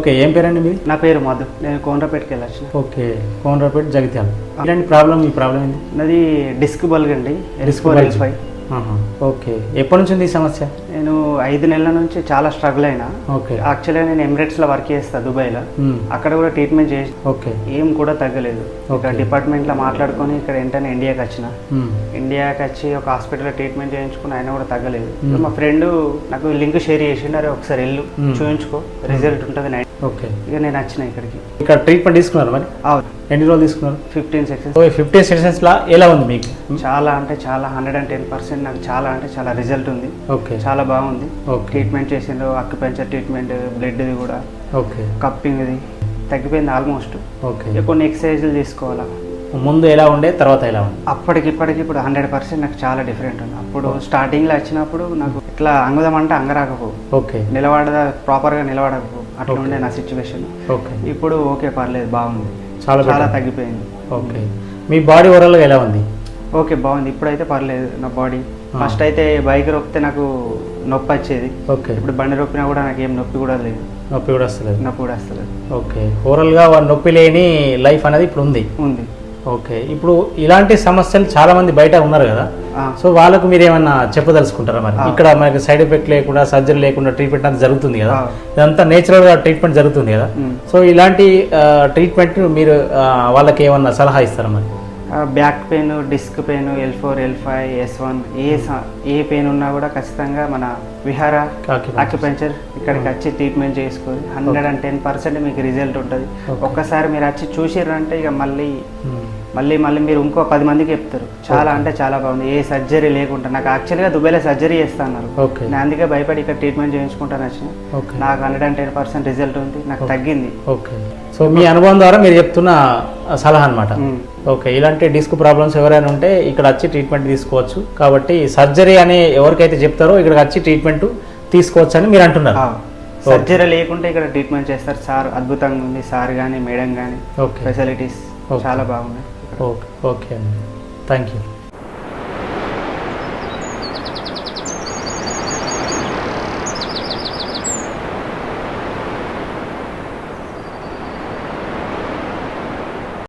Okay ఏం పేరండి మీది? నా పేరు మధు. నేను కోనరాపేటకి వెళ్ళొచ్చిన. ఓకే కోనరాపేట జగిత్యాల. ఇలాంటి ప్రాబ్లం ఈ ప్రాబ్లం ఏంది? నాది డిస్క్ బల్గ్ అండి. ఫైవ్ ఆహా. ఓకే. ఎప్పటి నుంచి ఉంది ఈ సమస్య? నేను ఐదు నెలల నుంచి చాలా స్ట్రగుల్ అయినా. ఓకే. యాక్చువల్గా నేను ఎమిరేట్స్లో వర్క్ చేస్తా దుబాయ్లో మ్మ్. అక్కడ కూడా ట్రీట్మెంట్ చేసి ఓకే. ఏం కూడా తగ్గలేదు. ఇక్కడ. డిపార్ట్మెంట్లో మాట్లాడుకొని ఇక్కడ వెంటనే ఇండియాకి వచ్చిన. ఇండియాకి వచ్చి ఒక హాస్పిటల్లో ట్రీట్మెంట్ చేయించుకుని అయినా కూడా తగ్గలేదు. Hmm. మా ఫ్రెండ్ నాకు లింక్ షేర్ చేసిండు అరే ఒకసారి వెళ్ళు Hmm. చూయించుకో రిజల్ట్ ఉంటుంది నైట్. ఓకే. ఇక నేను వచ్చిన ఇక్కడికి. ఇక్కడ ట్రీట్మెంట్ తీసుకున్నారు మరి? ఎన్ని రోజులు తీసుకున్నారు? ఫిఫ్టీన్ సెకండ్స్ సో ఫిఫ్టీన్ సెషన్స్లా ఎలా ఉంది మీకు? చాలా అంటే చాలా హండ్రెడ్ అండ్ టెన్ పర్సెంట్ నాకు చాలా అంటే చాలా రిజల్ట్ ఉంది. ఓకే. చాలా బాగుంది. ఓకే ట్రీట్మెంట్ చేసిండ్రు అక్యుపెంచర్ ట్రీట్మెంట్ బ్లడ్ది కూడా. ఓకే కప్పింగ్ది తగ్గిపోయింది ఆల్మోస్ట్ ఓకే కొన్ని ఎక్సర్సైజులు తీసుకోవాలా. ముందు ఎలా ఉండే తర్వాత ఎలా ఉంది అప్పటికి ఇప్పటికి ఇప్పుడు హండ్రెడ్ పర్సెంట్ నాకు చాలా డిఫరెంట్ ఉంది. అప్పుడు స్టార్టింగ్లో వచ్చినప్పుడు నాకు ఇట్లా అంగుదాం అంటే అంగరాకపో ఓకే నిలబడదా ప్రాపర్గా నిలబడకపో అట్లా. ఉండే నా సిచ్యువేషన్ ఓకే ఇప్పుడు ఓకే పర్లేదు బాగుంది. చాలా చాలా. తగ్గిపోయింది. ఓకే మీ బాడీ ఓవరాల్గా ఎలా ఉంది? ఓకే బాగుంది. ఇప్పుడైతే పర్లేదు నా బాడీ Ah. ఫస్ట్ అయితే బైక్ రొక్కితే నాకు నొప్పి వచ్చేది. ఓకే. ఇప్పుడు బండి రొప్పినా కూడా నాకు ఏం నొప్పి కూడా లేదు. నొప్పి కూడా వస్తలేదు. నొప్పి కూడా వస్తలేదు. ఓకే. ఓవరాల్గా నొప్పి లేని లైఫ్ అనేది ఇప్పుడు ఉంది. ఉంది. ఓకే. ఇప్పుడు ఇలాంటి సమస్యలు చాలా మంది బయట ఉన్నారు కదా. సో వాళ్ళకు మీరు ఏమన్నా చెప్పదలుచుకుంటారా మరి. ఇక్కడ మనకి సైడ్ ఎఫెక్ట్ లేకుండా సర్జరీ లేకుండా ట్రీట్మెంట్ అంతా జరుగుతుంది కదా. ఇదంతా నేచురల్గా ట్రీట్మెంట్ జరుగుతుంది కదా. సో ఇలాంటి ట్రీట్మెంట్ మీరు వాళ్ళకి ఏమన్నా సలహా ఇస్తారా మరి? Back pain disc pain L four L five S one ఏ ఏ పెయిన్ ఉన్నా కూడా ఖచ్చితంగా మన విహార. ఆక్యుపెంచర్ ఇక్కడికి వచ్చి ట్రీట్మెంట్ చేసుకొని హండ్రెడ్ అండ్ టెన్ పర్సెంట్ మీకు రిజల్ట్ ఉంటుంది. ఒక్కసారి మీరు వచ్చి చూసిర్రంటే ఇక మళ్ళీ ఉమ్. మళ్ళీ మళ్ళీ మీరు ఇంకో పది మందికి చెప్తారు. చాలా అంటే చాలా బాగుంది. ఏ సర్జరీ లేకుండా నాకు యాక్చువల్గా దుబాయ్లో సర్జరీ చేస్తా అన్నారు ఓకే నేను అందుకే భయపడి ఇక్కడ ట్రీట్మెంట్ చేయించుకుంటాను వచ్చిన. నాకు hundred and ten percent result ఉంది. నాకు. తగ్గింది. ఓకే సో మీ అనుభవం ద్వారా మీరు చెప్తున్న సలహా అనమాట ఉమ్. ఓకే ఇలాంటి డిస్క్ ప్రాబ్లమ్స్ ఎవరైనా ఉంటే ఇక్కడ వచ్చి ట్రీట్మెంట్ తీసుకోవచ్చు. కాబట్టి సర్జరీ అనే ఎవరికైతే చెప్తారో ఇక్కడికి వచ్చి ట్రీట్మెంట్ తీసుకోవచ్చు అని మీరు అంటున్నారు. సర్జరీ లేకుంటే ఇక్కడ ట్రీట్మెంట్ చేస్తారు. సార్ అద్భుతంగా ఉంది సార్ కానీ మేడం కానీ ఓకే. ఫెసిలిటీస్. చాలా బాగున్నాయి. ఓకే ఓకే అండి. Thank you